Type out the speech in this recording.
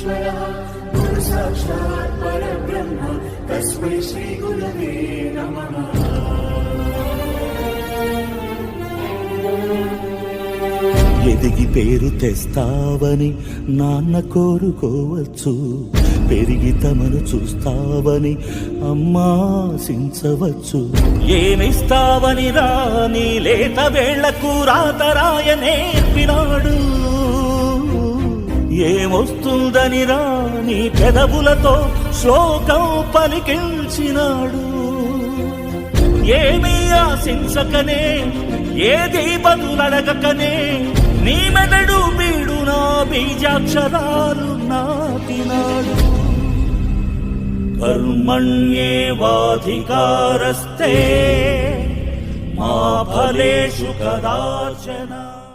विष्णु गुरुदेवो महेश्वरः गुरु साक्षात् परब्रह्म तस्मै श्रीगुरवे नमः ఎదిగి పేరు తెస్తావని నాన్న కోరుకోవచ్చు పెరిగి తమను చూస్తావని అమ్మా సించవచ్చు ఏమిస్తావని రాని లేత వేళ్లకు రాతరాయ నేర్పినాడు ఏమొస్తుందని రాని పెదవులతో శ్లోకం పలికించినాడు. ఏమీ ఆశించకనే ఏది బదులడగకనే నీ మెదడు బీడు నా బీజాక్షరాలు నాటినాడు. కర్మణ్యేవాధికారస్తే మా ఫలేషు కదాచనా